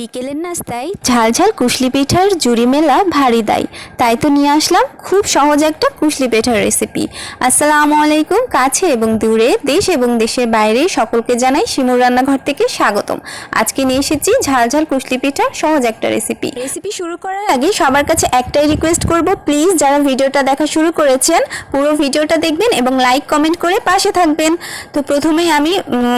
বিকেলের নাস্তায় ঝালঝাল কুশলি পিঠার জুড়ি মেলা ভারী দায়। তাই তো নিয়ে আসলাম খুব সহজ একটা কুশলি পিঠার রেসিপি আসসালামু আলাইকুম, কাছে এবং দূরে, দেশ এবং দেশের বাইরে সকলকে জানাই শিমুর রান্নাঘর থেকে স্বাগতম। আজকে নিয়ে এসেছি ঝালঝাল কুশলি পিঠার সহজ একটা রেসিপি রেসিপি শুরু করার আগে সবার কাছে একটাই রিকোয়েস্ট করব প্লিজ যারা ভিডিওটা দেখা শুরু করেছেন, পুরো ভিডিওটা দেখবেন এবং লাইক কমেন্ট করে পাশে থাকবেন। তো প্রথমেই আমি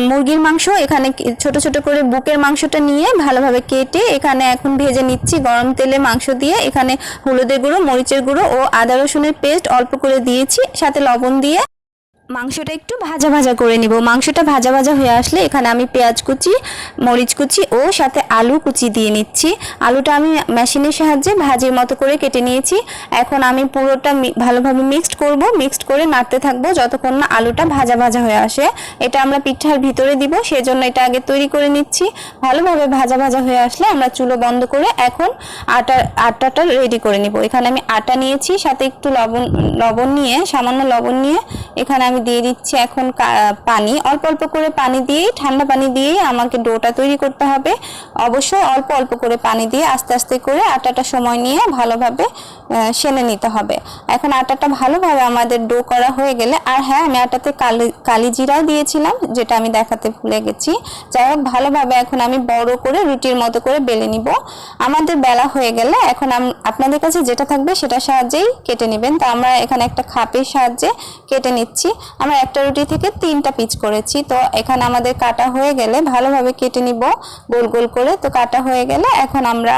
মুরগির মাংস এখানে ছোট ছোট করে বুকের মাংসটা নিয়ে ভালোভাবে কেটে এখানে এখন ভেজে নিচ্ছি গরম তেলে মাংস দিয়ে। এখানে হলুদের গুঁড়ো, মরিচের গুঁড়ো ও আদা রসুনের পেস্ট অল্প করে দিয়েছি, সাথে লবণ দিয়ে। মাংসটা একটু ভাজা ভাজা করে নিব। মাংসটা ভাজা ভাজা হয়ে আসলে এখানে আমি পেঁয়াজ কুচি, মরিচ কুচি ও সাথে আলু কুচি দিয়ে নিচ্ছি। আলুটা আমি মেশিনের সাহায্যে ভাজির মতো করে কেটে নিয়েছি। এখন আমি পুরোটা ভালোভাবে মিক্সড করব। মিক্সড করে নাড়তে থাকব যতক্ষণ না আলুটা ভাজা ভাজা হয়ে আসে। এটা আমরা পিঠার ভিতরে দিব, সেজন্য এটা আগে তৈরি করে নিচ্ছি। ভালোভাবে ভাজা ভাজা হয়ে আসলে আমরা চুলো বন্ধ করে এখন আটা, আটাটা রেডি করে নিব। এখানে আমি আটা নিয়েছি, সাথে একটু লবণ লবণ নিয়ে, সামান্য লবণ নিয়ে এখানে আমি দিয়ে দিচ্ছি এখন পানি। অল্প অল্প করে পানি দিয়েই ঠান্ডা পানি দিয়েই আমাকে ডোটা তৈরি করতে হবে। অবশ্যই অল্প অল্প করে পানি দিয়ে আস্তে আস্তে করে আটাটা সময় নিয়ে ভালোভাবে সেনে নিতে হবে। এখন আটাটা ভালোভাবে আমাদের ডো করা হয়ে গেলে, আর হ্যাঁ আমি আটাতে কালি কালি জিরাও দিয়েছিলাম, যেটা আমি দেখাতে ভুলে গেছি। যাই হোক, ভালোভাবে এখন আমি বড় করে রুটির মতো করে বেলে নিব। আমাদের বেলা হয়ে গেলে এখন আপনাদের কাছে যেটা থাকবে সেটার সাহায্যেই কেটে নেবেন। তো আমরা এখানে একটা খাপের সাহায্যে কেটে নিচ্ছি। আমরা একটা রুটি থেকে তিনটা পিচ করেছি। তো এখানে আমাদের কাটা হয়ে গেলে ভালোভাবে কেটে নিব, গোল গোল করে। তো কাটা হয়ে গেলে এখন আমরা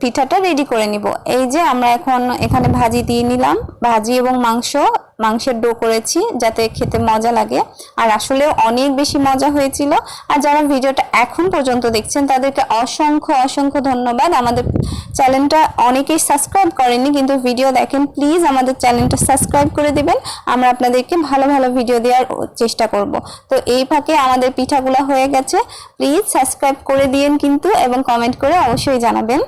পিঠাটা রেডি করে নিব। এই যে আমরা এখন এখানে ভাজি দিয়ে নিলাম। ভাজি এবং মাংস মাংসের ডো করেছি যাতে খেতে মজা লাগে। আর আসলেও অনেক বেশি মজা হয়েছিল। আর যারা ভিডিওটা এখন পর্যন্ত দেখছেন, তাদেরকে অসংখ্য অসংখ্য ধন্যবাদ। আমাদের চ্যানেলটা অনেকেই সাবস্ক্রাইব করেনি কিন্তু ভিডিও দেখেন, প্লিজ আমাদের চ্যানেলটা সাবস্ক্রাইব করে দেবেন। আমরা আপনাদেরকে ভালো ভালো ভিডিও দেওয়ার চেষ্টা করব। তো এই ফাঁকে আমাদের পিঠাগুলো হয়ে গেছে। প্লিজ সাবস্ক্রাইব করে দিয়েন কিন্তু, এবং কমেন্ট করে অবশ্যই জানাবেন।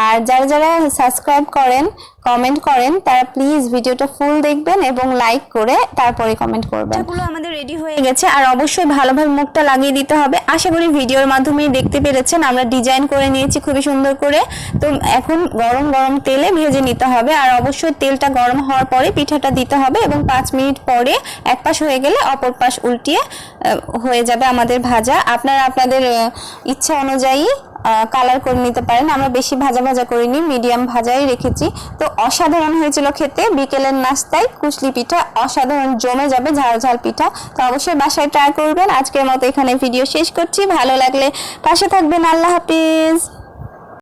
আর যারা যারা সাবস্ক্রাইব করেন কমেন্ট করেন, তারা প্লিজ ভিডিওটা ফুল দেখবেন এবং লাইক করে তারপরে কমেন্ট করবেন। এগুলো আমাদের রেডি হয়ে গেছে আর অবশ্যই ভালোভাবে মুখটা লাগিয়ে দিতে হবে। আশা করি ভিডিওর মাধ্যমে দেখতে পেরেছেন, আমরা ডিজাইন করে নিয়েছি খুবই সুন্দর করে। তো এখন গরম গরম তেলে ভেজে নিতে হবে আর অবশ্যই তেলটা গরম হওয়ার পরে পিঠাটা দিতে হবে এবং পাঁচ মিনিট পরে এক পাশ হয়ে গেলে অপর পাশ উল্টিয়ে হয়ে যাবে আমাদের ভাজা। আপনারা আপনাদের ইচ্ছা অনুযায়ী কালার করে নিতে পারেন। আমরা বেশি ভাজা ভাজা করিনি মিডিয়াম ভাজাই রেখেছি। তো অসাধারণ হয়েছিল খেতে। বিকেলের নাস্তায় কুচলি পিঠা অসাধারণ জমে যাবে, ঝাল ঝাল পিঠা। তো অবশ্যই বাসায় ট্রাই করবেন। আজকের মতো এখানে ভিডিও শেষ করছি। ভালো লাগলে পাশে থাকবেন। আল্লাহ হাফিজ।